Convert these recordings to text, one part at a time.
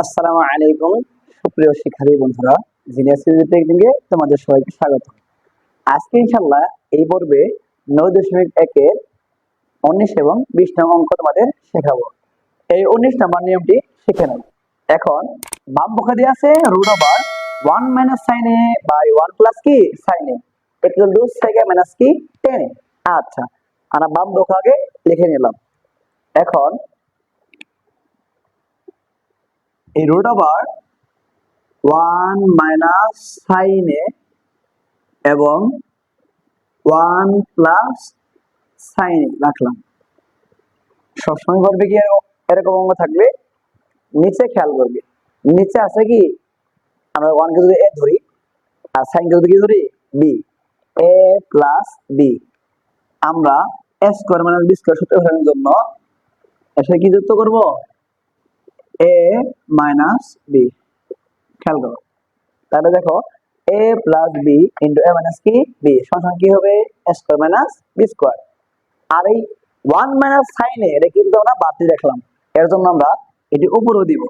আসসালামু আলাইকুম। সুপ্রিয় শিক্ষার্থী বন্ধুরা জিনিয়াস তোমাদের সবাইকে স্বাগত। আজকে ইনশাল্লাহ এই পর্বে নয় দশমিক একের উনিশ এবং বিশ নম্বর অঙ্ক তোমাদের শেখাবো। এই উনিশ নম্বর নিয়মটি শিখে নেব এখন, বাম পক্ষে দিয়ে আছে root over one minus sine A by one plus কি? Sine A equal to secant minus কি? টেন আচ্ছা আমরা বাম পক্ষ আগে লিখে নিলাম। এখন এই root over one minus sine A এবং ওয়ান প্লাস সাইন এ রাখলাম। সবসময় করবে কি এরকম- অঙ্ক থাকবে নিচে খেয়াল করবে। নিচে আছে কি? আমরা ওয়ান কে যদি এ ধরি আর সাইন কে যদি কি ধরি? বি এ প্লাস বি আমরা A square minus B square সূত্র জন্য এসে কি যুক্ত করব? এ মাইনাস বি খেয়াল তাহলে দেখো A plus B into A minus কি? বি সমান কি হবে? A square minus B square আর এই ওয়ান মাইনাস সাইনে এটা কিন্তু আমরা বাদ দিয়ে এর জন্য আমরা এটি উপরেও দিব।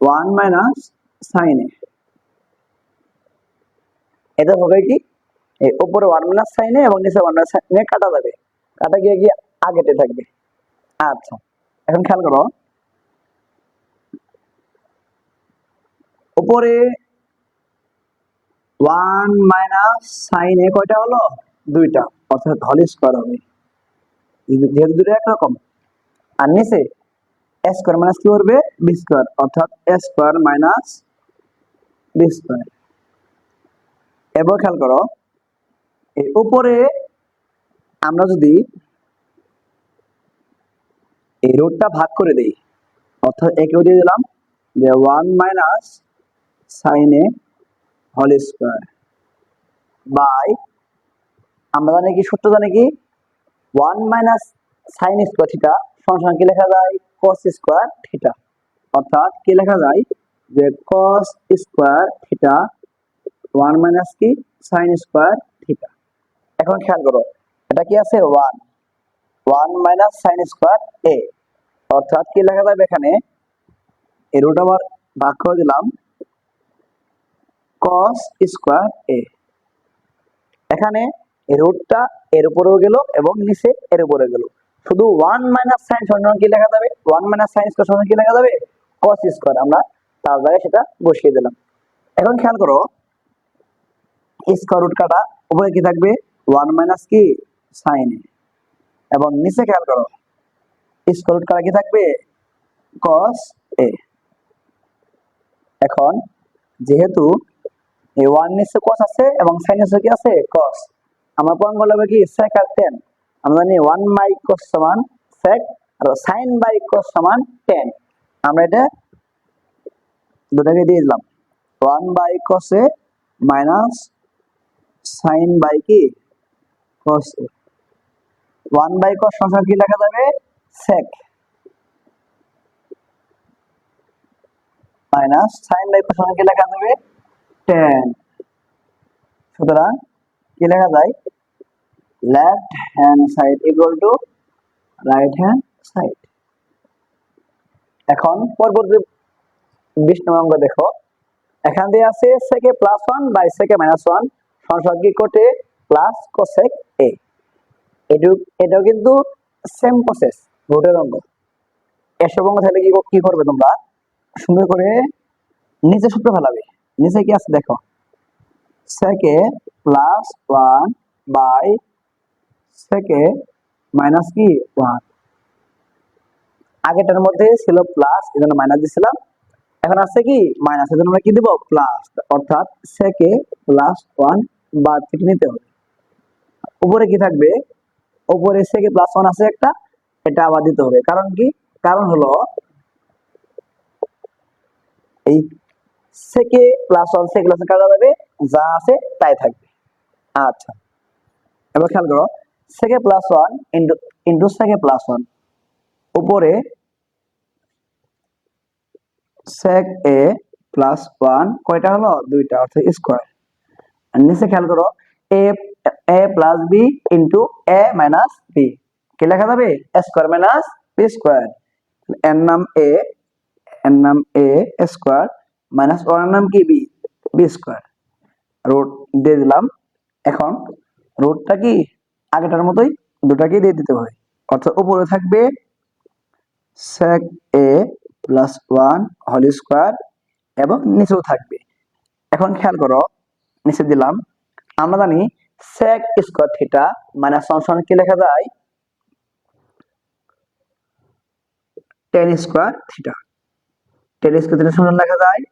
ওয়ান মাইনাস সাইনে এটা হবে কি? উপরে ওয়ান মাইনাস সাইনে এবং নিচে ওয়ান মাইনাস সাইনে কাটা যাবে। কাটা গিয়ে গিয়ে আগেতে থাকবে। আচ্ছা এখন খেয়াল করো। উপরে ওয়ান মাইনাস সাইন এ কয়টা হলো? দুইটা। অর্থাৎ হল স্কোয়ার হবে। যেহেতু দুটো একরকম আর নিচে এ স্কোয়ার মাইনাস কি করবে? বি স্কোয়ার অর্থাৎ A square minus B square এবার খেয়াল করো উপরে আমরা যদি এই রোডটা ভাগ করে দিই, অর্থাৎ একেও দিয়ে দিলাম যে one minus sine A whole square by আমরা জানি কি, সূত্র জানি কি? One minus sine square theta সমান কি লেখা যায়? কস স্কোয়ার থিটা অর্থাৎ কি লেখা যায়? যে cos square theta one minus কি? সাইন স্কোয়ার থিটা এখন খেয়াল করো, এটা কি আছে? One one minus sine square A অর্থাৎ কি লেখা যাবে এখানে? এই রুট আবার ভাগ করে দিলাম। Cos স্কোয়ার এ এখানে রুটটা এর উপরেও গেল এবং নিচে এর উপরে গেল। শুধু ওয়ান মাইনাস সাইন সমান কি লেখা যাবে? ওয়ান মাইনাস সাইন স্কোয়ার সমান কি লেখা যাবে? cos স্কোয়ার আমরা তার জায়গায় সেটা বসিয়ে দিলাম। এখন খেয়াল করো স্কোয়ার রুট কাটা উপরে কি থাকবে? ওয়ান মাইনাস কি? সাইন এবং নিচে খেয়াল করো স্কোয়ার রুট কাটা কি থাকবে? cos এ এখন যেহেতু এই ওয়ান নিচে কস আছে এবং সাইন নিচে কি আছে? কস আমরা প্রমাণ করলে কি? sec আর টেন আমরা জানি ওয়ান বাই কস সমান sec আর সাইন বাই কস সমান টেন আমরা এটা দুটাকে দিয়ে দিলাম। ওয়ান বাই কসে মাইনাস সাইন বাই কি? কস ওয়ান বাই কস সমান কি লেখা যাবে? sec minus sine by cos সমান কি লেখা যাবে? টেন সুতরাং কি লেখা যায়? এখন পরবর্তী বিশ নম্বর দেখো। এখান দিয়ে আছে sec A plus one by sec A minus one কি কোটে? প্লাস কোসেক এ এটু এটাও কিন্তু সেম প্রসেস রুটের অঙ্ক। এসব অঙ্ক থাকলে কি করবে তোমরা? সুন্দর করে নিচে সূত্র ফেলাবে। নিচে কি আছে? দেখো। Sec A plus one by sec A minus কি? ওয়ান আগেটার মধ্যে ছিল প্লাস এই জন্য মাইনাস দিছিলাম। এখন আছে কি? মাইনাস এই জন্য আমরা কি দিব? প্লাস অর্থাৎ সেকে প্লাস ওয়ান বাদ থেকে নিতে হবে। উপরে কি থাকবে? উপরে সেকে প্লাস ওয়ান আছে একটা, এটা আবার দিতে হবে। কারণ কি? কারণ হলো, এই সেকে প্লাস ওয়ান সেকে প্লাস কাটা যাবে, যা আছে তাই থাকবে। আচ্ছা। এবার খেয়াল করো sec A plus one into sec A plus one উপরে সেক এ প্লাস ওয়ান কয়টা হলো? দুইটা, অর্থাৎ স্কোয়ার নিচে খেয়াল করো A A plus B into A minus B কি লেখা যাবে? স্কোয়ার মাইনাস বি স্কোয়ার এর নাম এ এর নাম এ স্কোয়ার মাইনাস ওয়ানের নাম কি? বি বি স্কোয়ার রুট দিয়ে দিলাম। এখন রুটটা কি? আগেটার মতোই দুটাকেই দিয়ে দিতে হবে। অর্থাৎ উপরে থাকবে sec a plus one whole square এবং নিচেও থাকবে। এখন খেয়াল করো, নিচে দিলাম। আমরা জানি sec square theta minus one সমান কি লেখা যায়? Tan square theta tan square theta সমান লেখা যায়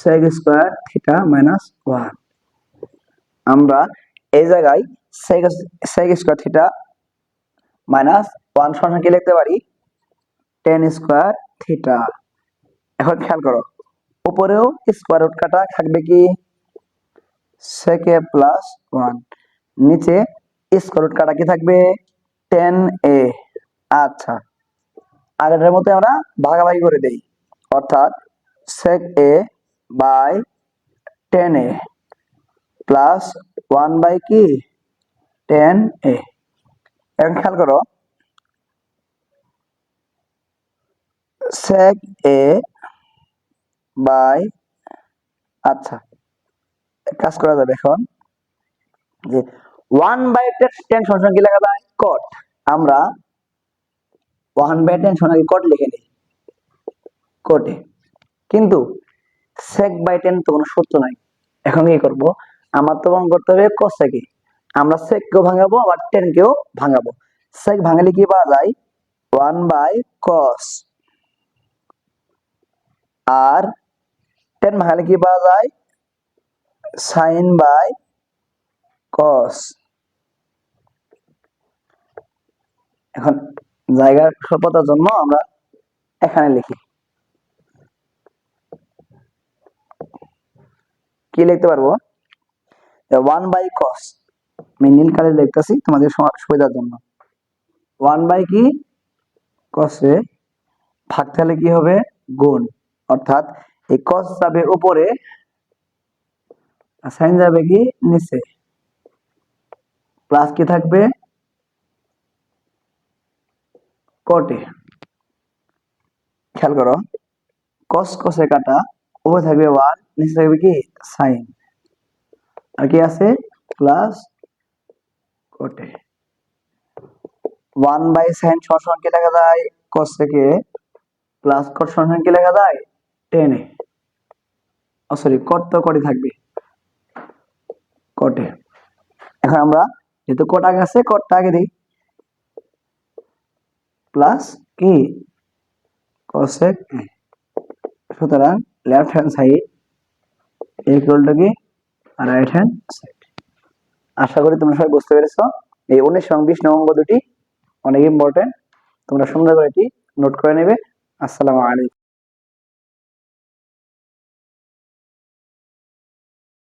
sec square theta minus one আমরা এই জায়গায় sec sec square theta minus one সমান কি লিখতে পারি? টেন স্কোয়ার থিটা এখন খেয়াল করো, উপরেও স্কোয়ার রুট কাটা থাকবে কি? a প্লাস ওয়ান নিচে স্কোয়ার রুট কাটা কি থাকবে? টেন এ আচ্ছা আগেরটার মতো আমরা ভাগাভাগি করে দেই। অর্থাৎ sec a by tan A plus one by কি টেন এ এখন খেয়াল করো। sec a বাই আচ্ছা কাজ করা যাবে এখন যে ওয়ান বাই টেন সমান কি লেখা যায়? কট আমরা ওয়ান বাই টেন সমান কট লিখে নিই? কোটে কিন্তু সেক বাই টেন তো কোনো সূত্র নাই। এখন কি করব? আমার তো প্রমাণ করতে হবে কসেকে আমরা সেককেও ভাঙাবো, আবার টেনকেও ভাঙাবো। সেক ভাঙালে কি পাওয়া যায়? ওয়ান বাই কস আর টেন ভাঙালে কি পাওয়া যায়? সাইন বাই কস এখন জায়গার স্বল্পতার জন্য আমরা এখানে লিখি। কি লিখতে পারব? ওয়ান বাই কস আমি নীল কালে লিখতেছি তোমাদের সুবিধার জন্য। ওয়ান বাই কি? কসে ভাগ তাহলে কি হবে? গুণ। অর্থাৎ এই কস যাবে উপরে সাইন যাবে কি? নিচে। প্লাস কি থাকবে? কটে খেয়াল করো। কস কসে কাটা, উপরে থাকবে ওয়ান নিচে থাকবে কি? সাইন। আর কি আছে? Plus cot A. One by sine সমান কি লেখা যায়? কস থেকে। প্লাস কট সমান কি লেখা যায়? টেনে। ও সরি কট তো কটে থাকবে। কটে। এখন আমরা যেহেতু কট আগে আছে, কটটা আগে দিই। প্লাস কি? কসেক সুতরাং left hand side equal to কি? রাইট হ্যান্ড সাইড আশা করি তোমরা সবাই বুঝতে পেরেছ। এই উনিশ এবং বিশ নম্বর দুটি অনেক ইম্পর্টেন্ট তোমরা সুন্দর করে এটি নোট করে নেবে। আসসালামু আলাইকুম।